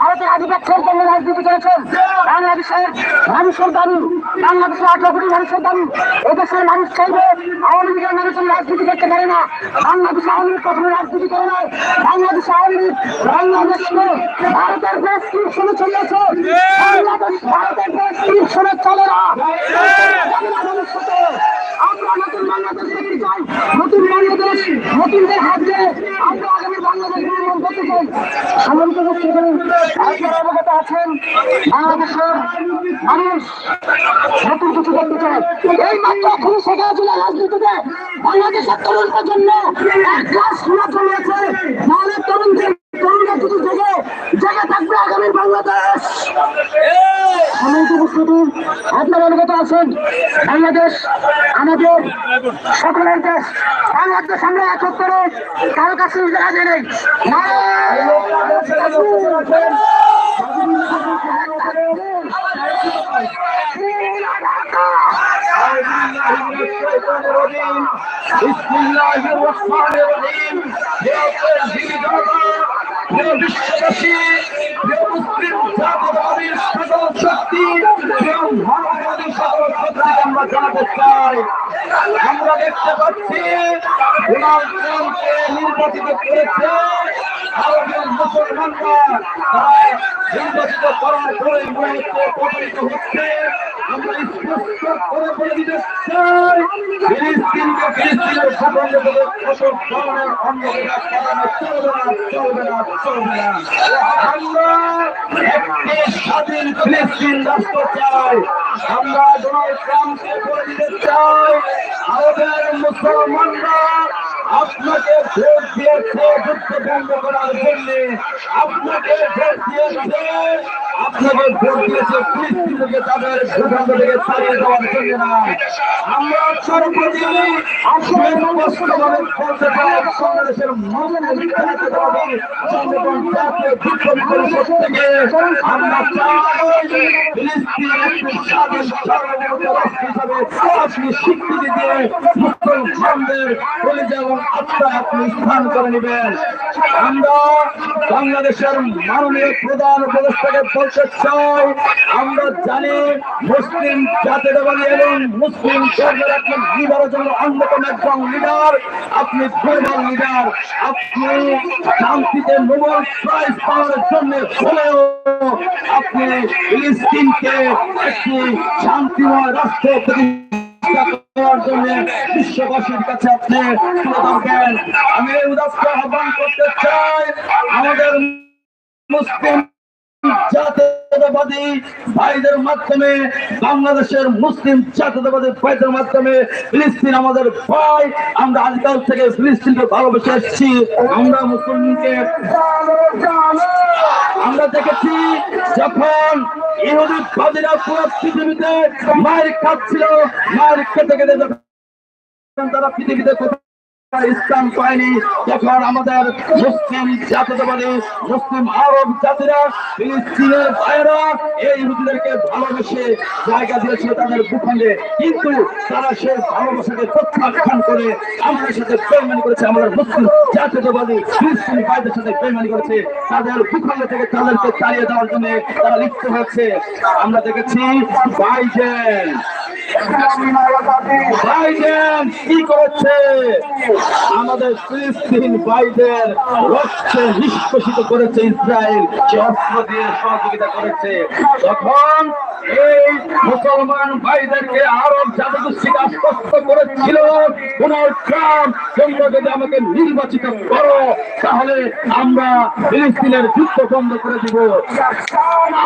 ভারতের আধিপত্যের জন্য রাজনীতি করেছেন। বাংলাদেশের মানুষের দাবি, বাংলাদেশের আঠারো কোটি মানুষের দাবি, এদেশের মানুষ চাইবে আওয়ামী লীগের মানুষের রাজনীতি করতে পারে না। বাংলাদেশ আওয়ামী লীগ কখনো রাজনীতি করে নাই। বাংলাদেশ আওয়ামী লীগ বাংলাদেশকে ভারতের প্রেসক্রিপশনে চলেছে। বাংলাদেশ ভারতের প্রেসক্রিপশনে চলে না। আমরা নতুন বাংলাদেশ দেখতে চাই নতুন বাংলাদেশ, নতুনদের হাত আমরা আগামী বাংলাদেশ নির্মাণ করতে চাই। সম্মানিত উপস্থিতি আপনারা অবগত আছেন? বাংলাদেশের মানুষ নতুন কিছু দেখতে চায়। এই মাত্র এখন শেখ হাসিনা রাজনীতিতে বাংলাদেশের তরুণ প্রজন্ম এক ক্লাস শোনা চলেছে নাহলে তরুণদের তরুণরা যদি জেগে জেগে থাকবে আগামী বাংলাদেশ। সম্মানিত উপস্থিতি আছেন। আমাদের সকলের দেশ বাংলাদেশ আমরা করে কারও কাছে বিশ্ববাসী সকল শক্তি এবং ভারতবাদী সকল শক্তি আমরা জানাতে চাই। মুসলমানরা। নির্বাচিত করার পরে মনে হচ্ছে প্রতারিত হচ্ছে। বলে দিতে চাই ফিলিস্তিনকে ফিলিস্তিনের চলবে না আমরা ডোনাল্ড ট্রাম্পকে দিতে চাই। আমাদের মুসলমানরা আপনাকে ভোট দিয়েছে যুদ্ধ বন্ধ করার জন্য। আপনাকে ভোট দিয়েছে, আপনাকে ভোট দিয়েছে তাদের ভূখণ্ড থেকে ছাড়িয়ে দেওয়ার জন্য না। আমরা আসলে আমরা আপনি এবং আপনি শান্তিতে নোবেল প্রাইজ পাওয়ার জন্য হলেও আপনি ফিলিস্তিনকে একটি শান্তিময় রাষ্ট্র বিশ্ববাসীর কাছে আপনি তুলে ধরবেন আমি এই উদাস্ত আহ্বান করতে চাই আমাদের মুসলিম জাতীয়তাবাদী ভাইদের মাধ্যমে, বাংলাদেশের মুসলিম জাতীয়তাবাদী ভাইদের মাধ্যমে ফিলিস্তিন আমাদের ভাই। আমরা আজকাল থেকে ফিলিস্তিনকে ভালোবেসে এসেছি। আমরা মুসলিমকে আমরা দেখেছি যখন ইহুদি বাদীরা পুরো পৃথিবীতে মায়ের খাচ্ছিল মায়ের খেতে খেতে তারা পৃথিবীতে ইসলাম পায়নি। তখন আমাদের মুসলিম জাতীয়তাবাদী, মুসলিম আরব জাতিরা ফিলিস্তিনের ভাইয়েরা এই ইহুদিদেরকে ভালোবেসে জায়গা দিয়েছিল তাদের ভূখণ্ডে। কিন্তু তারা সেই ভালোবাসাকে প্রত্যাখ্যান করে আমাদের সাথে বেইমানি করেছে, আমাদের মুসলিম জাতীয়তাবাদী ভাইদের সাথে বেইমানি করেছে। তাদের ভূখণ্ড থেকে তাদেরকে তাড়িয়ে দেওয়ার জন্য তারা লিপ্ত হয়েছে। আমরা দেখেছি বাইডেন আমাদের করেছে ইসরায়েল। সে অস্ত্র দিয়ে সহযোগিতা করেছে। তখন এই মুসলমান ভাইদেরকে আরব আশ্বস্ত করেছিল। তোমরা যদি আমাকে নির্বাচিত করো, তাহলে আমরা ফিলিস্তিনের যুদ্ধ বন্ধ করে দিব।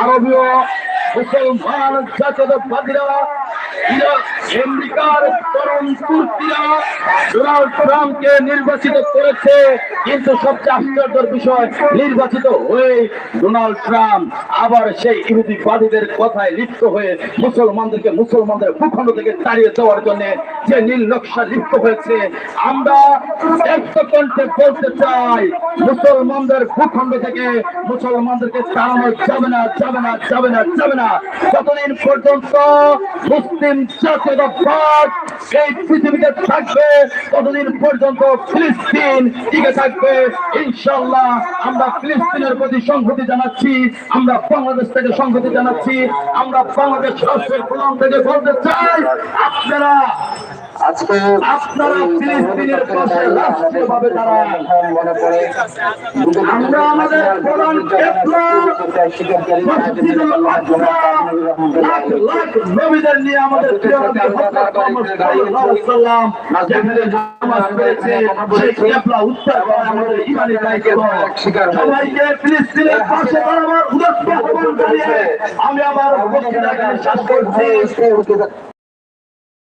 আরবীয় মুসলমান ভূখণ্ড থেকে তাড়িয়ে দেওয়ার জন্য যে নীল নকশা লিপ্ত হয়েছে। আমরা বলতে চাই, মুসলমানদের ভূখণ্ড থেকে মুসলমানদেরকে তাড়ানো যাবে না যাবে না যাবে না যাবে না। যতদিন পর্যন্ত মুসলিম জাতীয়তাবাদ এই পৃথিবীতে থাকবে, ততদিন পর্যন্ত ফিলিস্তিন টিকে থাকবে। ইনশাল্লাহ আমরা ফিলিস্তিনের প্রতি সংহতি জানাচ্ছি, আমরা বাংলাদেশ থেকে সংহতি জানাচ্ছি, আমরা বাংলাদেশ রাষ্ট্রের প্রধান থেকে বলতে চাই, আপনারা আপনারা ফিলিস্তিনের পাশে রাষ্ট্রীয়ভাবে দাঁড়ান। আমরা আমাদের প্রধান কেবলা মসজিদুল আকসা লাখ লাখ নবীদের নিয়ে আমাদের প্রিয় নবী হযরত মুহাম্মদ সাল্লাল্লাহু আলাইহি সাল্লাম যেখানে নামাজ পড়েছে সেই কেবলা উত্তর করে আমাদের ইমানি দায়িত্ব। সবাইকে ফিলিস্তিনের পাশে দাঁড়াবার উদ্দেশ্য আহ্বান জানিয়ে আমি আমার এখানে শেষ করছি যতদিন হিজবুল পরিষদ থাকবে ততদিন আমাদের মিছিল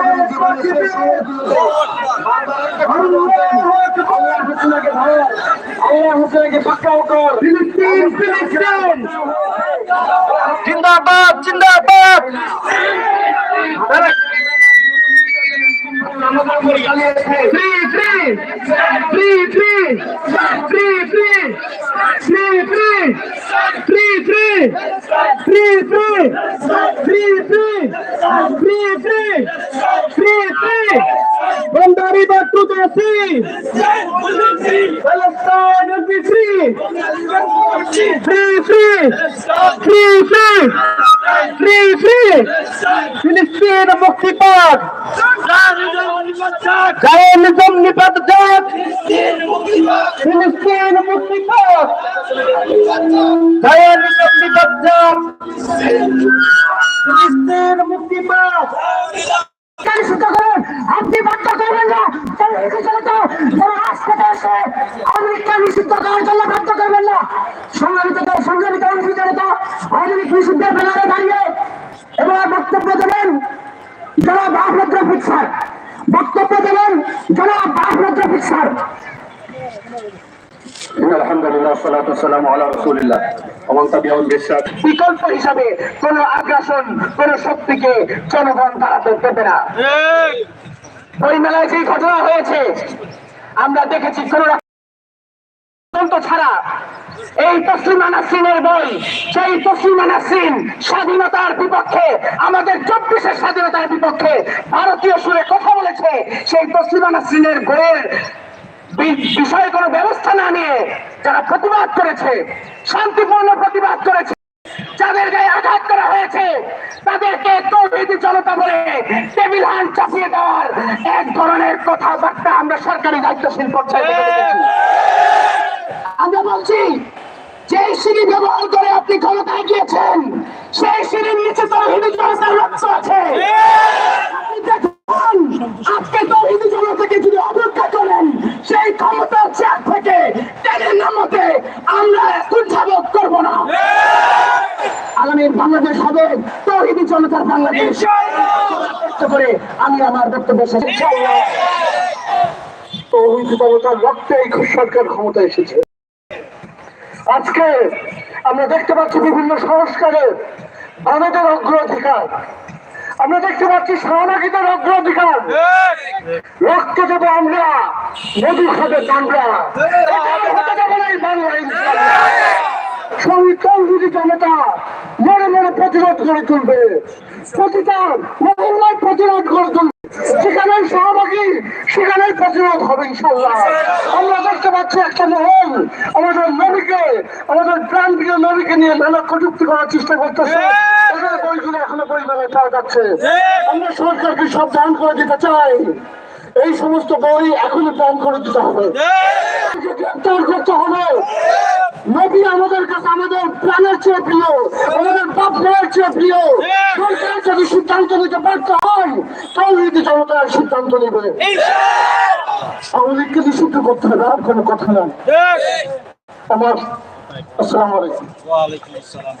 জিন্দাবাদ জিন্দাবাদ free free free free free free free free free free free free free free free free free free বন্দারি but Palestine will be free. Free, free, free, free, free, free. ফিলিস্তিন মুক্তি পাক জায়নিজম নিপাত যাক ফিলিস্তিন মুক্তি পাক জায়নিজম নিপাত যাক আপনি বাধ্য করবেন না, যারা রাজপথে এসে আমেরিকা নিষিদ্ধ করার জন্য বাধ্য করবেন না। সংগ্রামিত সংগ্রামিত অনুষ্ঠিত আধুনিক নিষিদ্ধের ব্যানারে দাঁড়িয়ে এবার বক্তব্য দেবেন যারা বাহভদ্র ফিক্সার বক্তব্য দেবেন যারা বাহভদ্র ফিক্সার আলহামদুলিল্লাহ সালাতু সালামু আলা রাসূলিল্লাহ। ওমান তাবিআহুম বিihsan বিকল্প হিসাবে কোন আগ্রাসন কোন শক্তিকে জনগণ না। ওই মেলায় যে ঘটনা হয়েছে আমরা দেখেছি কোন ছাড়া এই তসলিমা নাসরিনের বই সেই তসলিমা নাসরিন স্বাধীনতার বিপক্ষে আমাদের চব্বিশের স্বাধীনতার বিপক্ষে ভারতীয় সুরে কথা বলেছে সেই তসলিমা নাসরিনের বইয়ের বিষয়ে কোনো ব্যবস্থা না নিয়ে যারা প্রতিবাদ করেছে, শান্তিপূর্ণ প্রতিবাদ করেছে, যাদের গায়ে আঘাত করা হয়েছে, তাদেরকে তৌহিদি জনতা বলে টেবিল হ্যান্ড চাপিয়ে দেওয়ার এক ধরনের কথাবার্তা আমরা সরকারি দায়িত্বশীল পর্যায়ে আমরা বলছি যে সিঁড়ি ব্যবহার করে আপনি ক্ষমতায় গিয়েছেন, সেই সিঁড়ির নিচে তো হিন্দু জনতার লক্ষ্য আছে আপনি দেখুন আজকে তো হিন্দু জনতাকে যদি অপেক্ষা করেন সেই ক্ষমতার চেয়ার থেকে টেনে নামাতে আমরা কুণ্ঠাবোধ করব না আগামী বাংলাদেশ হবে তৌহিদি বাংলাদেশ। করে আমি আমার বক্তব্য শেষ ইনশাআল্লাহ। তৌহিদি রক্তে এই সরকার ক্ষমতা এসেছে। আজকে আমরা দেখতে পাচ্ছি বিভিন্ন সংস্কারে আমাদের অগ্রাধিকার। আমরা দেখতে পাচ্ছি সহনাগিতার অগ্রাধিকার। রক্ত দেবো আমরা মধু খাবে চামড়া এটা হতে দেবো না এই বাংলা ইনশাআল্লাহ। তৌহিদি জনতা মনে মনে প্রতিরোধ করে তুলবে প্রতিটা মহল্লায় প্রতিরোধ করে তুলবে সেখানে সহভাগী সেখানে প্রতিরোধ হবে ইনশাল্লাহ আমরা দেখতে পাচ্ছি একটা মহল আমাদের নবীকে আমাদের প্রাণ প্রিয় নবীকে নিয়ে নানা কটুক্তি করার চেষ্টা করতেছে। বইগুলো এখনও পরিমাণে পাওয়া যাচ্ছে। আমরা সরকারকে সব দান করে দিতে চাই। এই সমস্ত বই এখনই প্ল্যান করে দিতে হবে। গ্রেপ্তার করতে হবে। নবী আমাদের কাছে আমাদের প্রাণের চেয়ে প্রিয় আমাদের বাপ মায়ের চেয়ে প্রিয়। সরকার যদি সিদ্ধান্ত নিতে ব্যর্থ হয় তৌহিদ জনতার সিদ্ধান্ত নেবে। আমাদেরকে নিষিদ্ধ করতে হবে আর কোনো কথা না আমার আসসালাম আলাইকুম। ওয়ালাইকুম আসসালাম।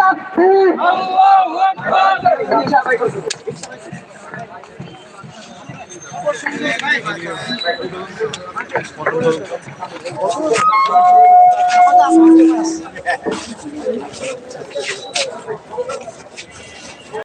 তাকবীর আল্লাহু আকবার।